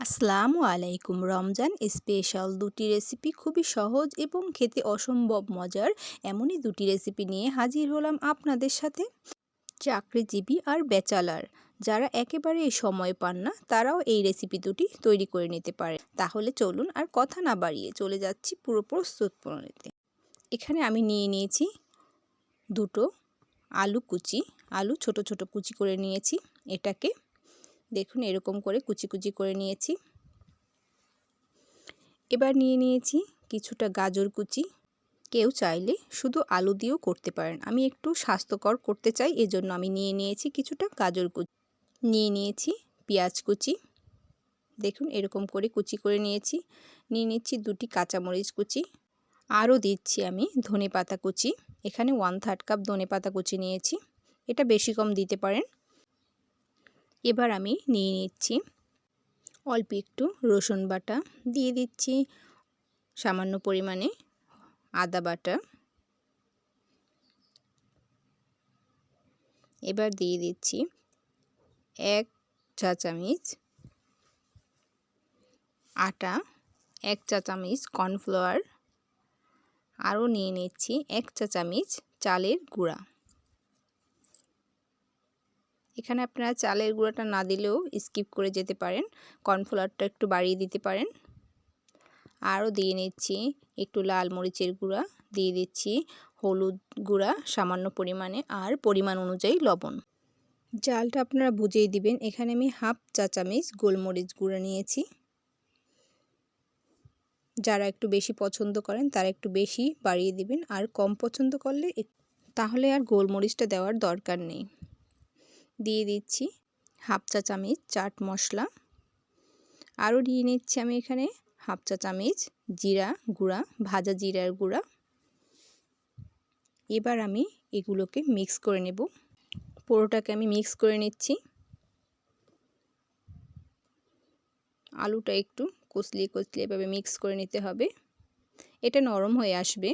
আসসালামু আলাইকুম। রমজান স্পেশাল দুটি রেসিপি খুবই সহজ এবং খেতে অসম্ভব মজার। এমনই দুটি রেসিপি নিয়ে হাজির হলাম আপনাদের সাথে। চাকরিজীবী আর বেচালার যারা একেবারে সময় পান না, তারাও এই রেসিপি দুটি তৈরি করে নিতে পারে। তাহলে চলুন আর কথা না বাড়িয়ে চলে যাচ্ছি পুরো প্রস্তুত প্রণালীতে। এখানে আমি নিয়ে নিয়েছি দুটো আলু কুচি। আলু ছোট ছোট কুচি করে নিয়েছি। এটাকে দেখুন এরকম করে কুচি কুচি করে নিয়েছি। এবার নিয়ে নিয়েছি কিছুটা গাজর কুচি। কেউ চাইলে শুধু আলু দিয়েও করতে পারেন। আমি একটু স্বাস্থ্যকর করতে চাই, এজন্য আমি নিয়ে নিয়েছি কিছুটা গাজর কুচি। নিয়ে নিয়েছি পেঁয়াজ কুচি। দেখুন এরকম করে কুচি করে নিয়েছি। নিয়ে নিচ্ছি দুটি কাঁচামরিচ কুচি। আরও দিচ্ছি আমি ধনে পাতা কুচি। এখানে ওয়ান থার্ড কাপ ধনে পাতা কুচি নিয়েছি। এটা বেশি কম দিতে পারেন। এবার আমি নিয়ে নিচ্ছি অল্প একটু রসুন বাটা দিয়ে দিচ্ছি সামান্য পরিমাণে আদা বাটা। এবার দিয়ে দিচ্ছি এক চা চামচ আটা, এক চা চামচ কর্নফ্লাওয়ার। আরও নিয়ে নিচ্ছি এক চা চামচ চালের গুঁড়া। এখানে আপনারা চালের গুঁড়োটা না দিলেও স্কিপ করে যেতে পারেন, কর্নফ্লাওয়ারটা একটু বাড়িয়ে দিতে পারেন। আরও দিয়ে নিচ্ছি একটু লাল মরিচের গুঁড়া, দিয়ে দিচ্ছি হলুদ গুঁড়া সামান্য পরিমাণে আর পরিমাণ অনুযায়ী লবণ। জালটা আপনারা বুঝেই দিবেন, এখানে আমি হাফ চা চামচ গোলমরিচ গুঁড়া নিয়েছি। যারা একটু বেশি পছন্দ করেন তারা একটু বেশি বাড়িয়ে দিবেন, আর কম পছন্দ করলে তাহলে আর গোলমরিচটা দেওয়ার দরকার নেই। দিয়ে দিচ্ছি হাফ চা চামচ চাট মশলা। আরও দিয়ে নিচ্ছি আমি এখানে হাফ চা চামচ জিরা গুঁড়া, ভাজা জিরার গুঁড়া। এবার আমি এগুলোকে মিক্স করে নেব। পুরোটাকে আমি মিক্স করে নিচ্ছি। আলুটা একটু কচলিয়ে কচলিয়ে এভাবে মিক্স করে নিতে হবে। এটা নরম হয়ে আসবে।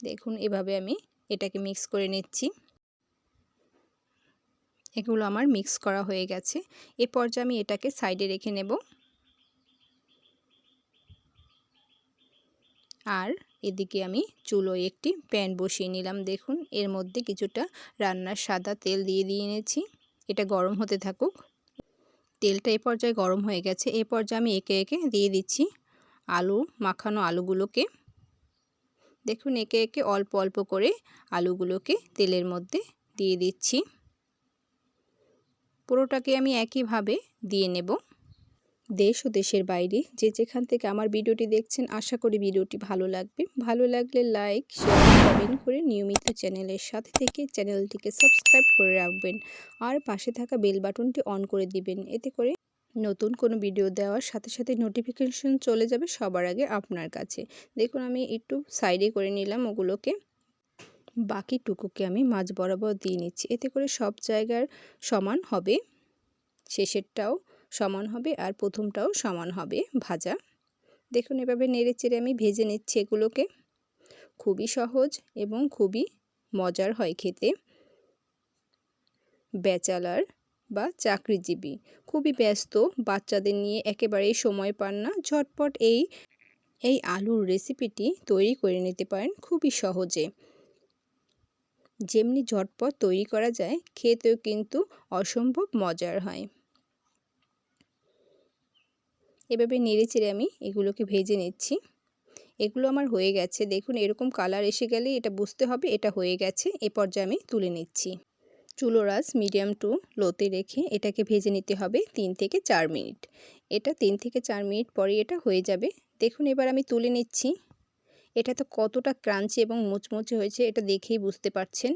দেখুন, এভাবে আমি এটাকে মিক্স করে নিচ্ছি। এগুলো আমার মিক্স করা হয়ে গেছে। এ পর্যায়ে আমি এটাকে সাইডে রেখে নেব। আর এদিকে আমি চুলোয় একটি প্যান বসিয়ে নিলাম। দেখুন, এর মধ্যে কিছুটা রান্নার সাদা তেল দিয়ে দিয়ে নিয়েছি। এটা গরম হতে থাকুক। তেলটা এ পর্যায়ে গরম হয়ে গেছে। এ পর্যায়ে আমি একে একে দিয়ে দিচ্ছি আলু, মাখানো আলুগুলোকে। দেখুন, একে একে অল্প অল্প করে আলুগুলোকে তেলের মধ্যে দিয়ে দিচ্ছি। পুরোটাকে আমি একইভাবে দিয়ে নেব। দেশ ও দেশের বাইরে যে যেখান থেকে আমার ভিডিওটি দেখছেন, আশা করি ভিডিওটি ভালো লাগবে। ভালো লাগলে লাইক, শেয়ার, কমেন্ট করে নিয়মিত চ্যানেলের সাথে থেকে চ্যানেলটিকে সাবস্ক্রাইব করে রাখবেন আর পাশে থাকা বেল বাটনটি অন করে দিবেন। এতে করে নতুন কোনো ভিডিও দেওয়ার সাথে সাথে নোটিফিকেশন চলে যাবে সবার আগে আপনার কাছে। দেখুন, আমি একটু সাইডে করে নিলাম ওগুলোকে। বাকিটুকুকে আমি মাছ বরাবর দিয়ে নিচ্ছি। এতে করে সব জায়গার সমান হবে। শেষেরটাও সমান হবে আর প্রথমটাও সমান হবে ভাজা। দেখুন এভাবে নেড়ে চেড়ে আমি ভেজে নিচ্ছি এগুলোকে। খুবই সহজ এবং খুবই মজার হয় খেতে। ব্যাচালার বা চাকরিজীবী, খুবই ব্যস্ত, বাচ্চাদের নিয়ে একেবারেই সময় পান না। ঝটপট এই এই আলুর রেসিপিটি তৈরি করে নিতে পারেন। খুবই সহজে। যেমনি ঝটপট তৈরি করা যায়, খেতেও কিন্তু অসম্ভব মজার হয়। এভাবে নেড়ে চেড়ে আমি এগুলোকে ভেজে নিচ্ছি। এগুলো আমার হয়ে গেছে। দেখুন, এরকম কালার এসে গেলে এটা বুঝতে হবে, এটা হয়ে গেছে। এ পর্যায়ে আমি তুলে নিচ্ছি। চুলো রাস মিডিয়াম টু লোতে রেখে এটাকে ভেজে নিতে হবে তিন থেকে চার মিনিট। এটা তিন থেকে চার মিনিট পরে এটা হয়ে যাবে। দেখুন, এবার আমি তুলে নিচ্ছি। এটা তো কতটা ক্রাঞ্চি এবং মুচমুচে হয়েছে এটা দেখেই বুঝতে পারছেন।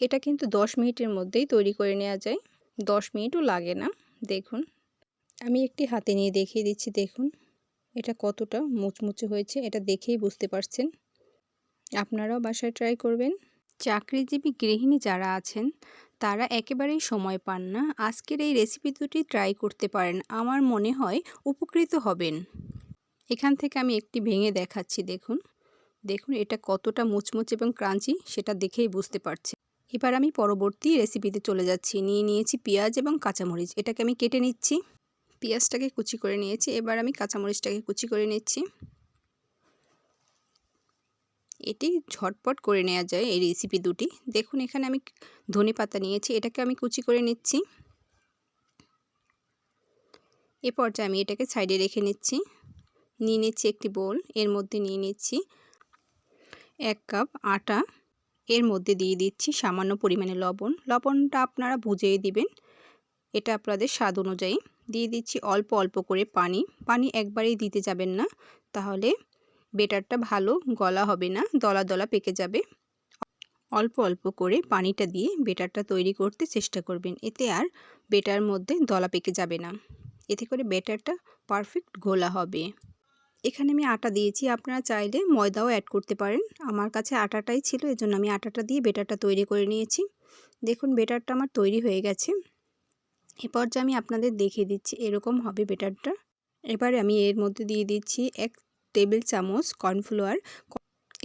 এটা কিন্তু দশ মিনিটের মধ্যেই তৈরি করে নেওয়া যায়। দশ মিনিটও লাগে না, দেখুন। আমি একটি হাতে নিয়ে দেখিয়ে দিচ্ছি, দেখুন। এটা কতটা মুচমুচে হয়েছে এটা দেখেই বুঝতে পারছেন। আপনারাও বাসায় ট্রাই করবেন। চাকরিজীবী গৃহিণী যারা আছেন, তারা একেবারেই সময় পান না। আজকের এই রেসিপি দুটি ট্রাই করতে পারেন। আমার মনে হয় উপকৃত হবেন। এখান থেকে আমি একটি ভেঙে দেখাচ্ছি, দেখুন। দেখুন, এটা কতটা মুচমুচ এবং ক্রাঞ্চি, সেটা দেখেই বুঝতে পারছি এবার আমি পরবর্তী রেসিপিতে চলে যাচ্ছি। নিয়ে নিয়েছি পেঁয়াজ এবং কাঁচামরিচ। এটাকে আমি কেটে নিচ্ছি। পেঁয়াজটাকে কুচি করে নিয়েছি। এবার আমি কাঁচামরিচটাকে কুচি করে নিচ্ছি। এটি ঝটপট করে নেওয়া যায় এই রেসিপি দুটি। দেখুন, এখানে আমি ধনে পাতা নিয়েছি। এটাকে আমি কুচি করে নিচ্ছি। এ পর্যায়ে আমি এটাকে সাইডে রেখে নিচ্ছি। নিয়ে নিচ্ছি একটি বোল, এর মধ্যে নিয়ে নিচ্ছি এক কাপ আটা, এর মধ্যে দিয়ে দিচ্ছি সামান্য পরিমাণে লবণ। লবণটা আপনারা বুঝেই দিবেন, এটা আপনাদের স্বাদ অনুযায়ী। দিয়ে দিচ্ছি অল্প অল্প করে পানি। পানি একবারেই দিতে যাবেন না, তাহলে বেটারটা ভালো গলা হবে না, দলা দলা পেকে যাবে। অল্প অল্প করে পানিটা দিয়ে বেটারটা তৈরি করতে চেষ্টা করবেন, এতে আর বেটার মধ্যে দলা পেকে যাবে না। এতে করে বেটারটা পারফেক্ট ঘোলা হবে। এখানে আমি আটা দিয়েছি। আপনারা চাইলে ময়দাও অ্যাড করতে পারেন। আমার কাছে আটাটাই ছিল, এজন্য আমি আটাটা দিয়ে বেটারটা তৈরি করে নিয়েছি। দেখুন, বেটারটা আমার তৈরি হয়ে গেছে। এ পর্যায়ে আমি আপনাদের দেখিয়ে দিচ্ছি, এরকম হবে বেটারটা। এবারে আমি এর মধ্যে দিয়ে দিচ্ছি এক টেবিল চামচ কর্নফ্লাওয়ার।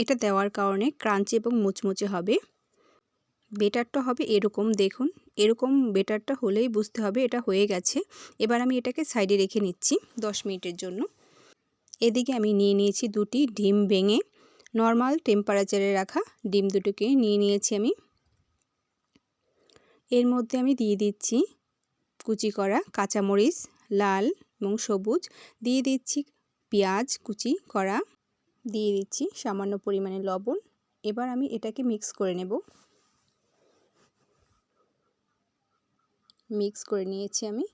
এটা দেওয়ার কারণে ক্রাঞ্চি এবং মুচমুচে হবে। বেটারটা হবে এরকম, দেখুন। এরকম বেটারটা হলেই বুঝতে হবে, এটা হয়ে গেছে। এবার আমি এটাকে সাইডে রেখে নিচ্ছি দশ মিনিটের জন্য। এদিকে আমি নিয়ে নিয়েছি দুটি ডিম ভেঙে নর্মাল টেম্পারেচারে রাখা ডিম দুটোকে নিয়ে নিয়েছি আমি। এর মধ্যে আমি দিয়ে দিচ্ছি কুচি করা কাঁচামরিচ, লাল এবং সবুজ। দিয়ে দিচ্ছি পেঁয়াজ কুচি করা। দিয়ে দিচ্ছি সামান্য পরিমাণে লবণ। এবার আমি এটাকে মিক্স করে নেব। মিক্স করে নিয়েছি আমি।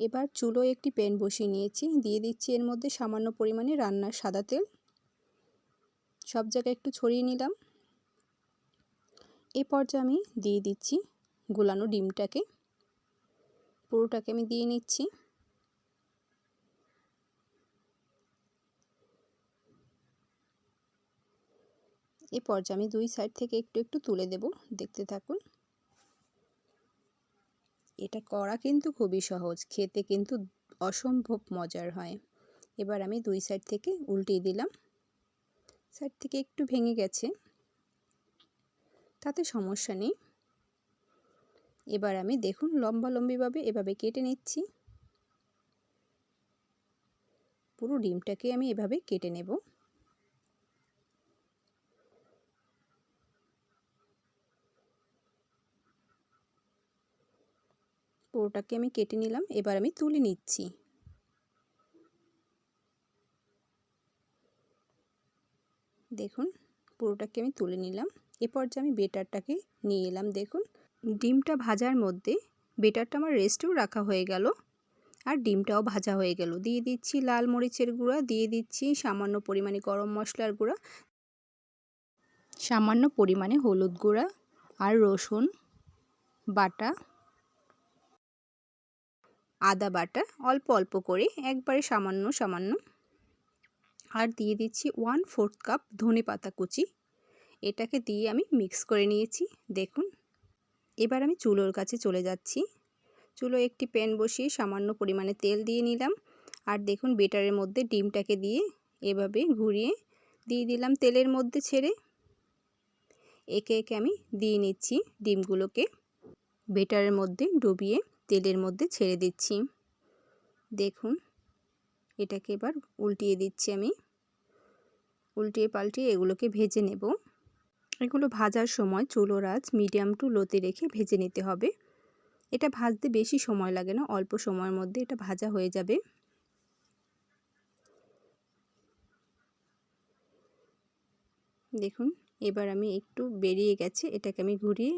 এবার চুলোয় একটি প্যান বসিয়ে নিয়েছি। দিয়ে দিচ্ছি এর মধ্যে সামান্য পরিমাণে রান্নার সাদা তেল। সব জায়গায় একটু ছড়িয়ে নিলাম। এ পর্যায়ে আমি দিয়ে দিচ্ছি গোলানো ডিমটাকে। পুরোটাকে আমি দিয়ে নিচ্ছি। এ পর্যায়ে আমি দুই সাইড থেকে একটু একটু তুলে দেব। দেখতে থাকুন। এটা করা কিন্তু খুবই সহজ। খেতে কিন্তু অসম্ভব মজার হয়। এবার আমি দুই সাইড থেকে উল্টিয়ে দিলাম। সাইড থেকে একটু ভেঙে গেছে। তাতে সমস্যা নেই। এবার আমি দেখুন লম্বা লম্বিভাবে এভাবে কেটে নিচ্ছি। পুরো ডিমটাকে আমি এভাবে কেটে নেব। পুরোটাকে আমি কেটে নিলাম, এবার আমি তুলে নিচ্ছি। দেখুন, পুরোটাকে আমি তুলে নিলাম। এ পর্যায়ে আমি বেটারটাকে নিয়ে এলাম, দেখুন, ডিমটা ভাজার মধ্যে বেটারটা আমার রেস্টেও রাখা হয়ে গেল আর ডিমটাও ভাজা হয়ে গেল। দিয়ে দিচ্ছি লাল মরিচের গুঁড়া, দিয়ে দিচ্ছি সামান্য পরিমাণে গরম মশলার গুঁড়া, সামান্য পরিমাণে হলুদ গুঁড়া আর রসুন বাটা আদা বাটা অল্প অল্প করে একবারে সামান্য সামান্য। আর দিয়ে দিচ্ছি ওয়ান ফোর্থ কাপ ধনে পাতা কুচি। এটাকে দিয়ে আমি মিক্স করে নিয়েছি, দেখুন। এবার আমি চুলোর কাছে চলে যাচ্ছি। চুলো একটি প্যান বসিয়ে সামান্য পরিমাণে তেল দিয়ে নিলাম। আর দেখুন, বেটারের মধ্যে ডিমটাকে দিয়ে এভাবে ঘুরিয়ে দিয়ে দিলাম তেলের মধ্যে ছেড়ে। একে একে আমি দিয়ে নিচ্ছি ডিমগুলোকে। বেটারের মধ্যে ডুবিয়ে তেলের মধ্যে ছেড়ে দিচ্ছি। দেখুন, এটাকে এবার উল্টিয়ে দিচ্ছি আমি। উল্টিয়ে পাল্টিয়ে এগুলোকে ভেজে নেব। এগুলো ভাজার সময় চুলো রাজ মিডিয়াম টু লোতে রেখে ভেজে নিতে হবে। এটা ভাজতে বেশি সময় লাগে না, অল্প সময়ের মধ্যে এটা ভাজা হয়ে যাবে। দেখুন, এবার আমি একটু বেরিয়ে গেছে, এটাকে আমি ঘুরিয়ে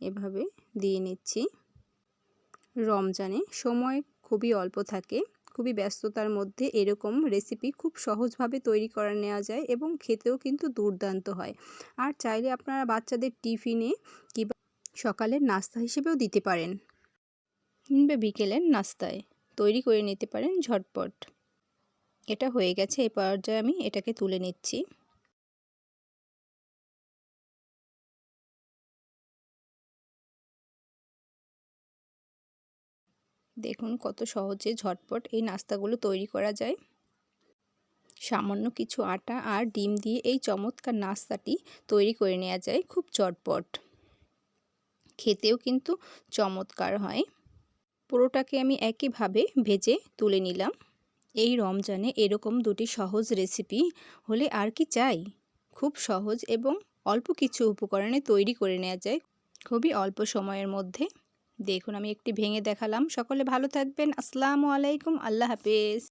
এভাবে দিয়ে নিচ্ছি। রমজানে সময় খুবই অল্প থাকে, খুবই ব্যস্ততার মধ্যে এরকম রেসিপি খুব সহজভাবে তৈরি করে নেওয়া যায় এবং খেতেও কিন্তু দুর্দান্ত হয়। আর চাইলে আপনারা বাচ্চাদের টিফিনে কিংবা সকালের নাস্তা হিসেবেও দিতে পারেন কিংবা বিকেলের নাস্তায় তৈরি করে নিতে পারেন ঝটপট। এটা হয়ে গেছে, এ পর্যায়ে আমি এটাকে তুলে নিচ্ছি। দেখুন কত সহজে ঝটপট এই নাস্তাগুলো তৈরি করা যায়। সামান্য কিছু আটা আর ডিম দিয়ে এই চমৎকার নাস্তাটি তৈরি করে নেওয়া যায় খুব চটপট। খেতেও কিন্তু চমৎকার হয়। পুরোটাকে আমি একইভাবে ভেজে তুলে নিলাম। এই রমজানে এরকম দুটি সহজ রেসিপি হলে আর কি চাই? খুব সহজ এবং অল্প কিছু উপকরণে তৈরি করে নেওয়া যায়। খুবই অল্প সময়ের মধ্যে দেখুন আমি একটি ভেঙে দেখালাম। সকলে ভালো থাকবেন। আসসালামু আলাইকুম। আল্লাহ হাফেজ।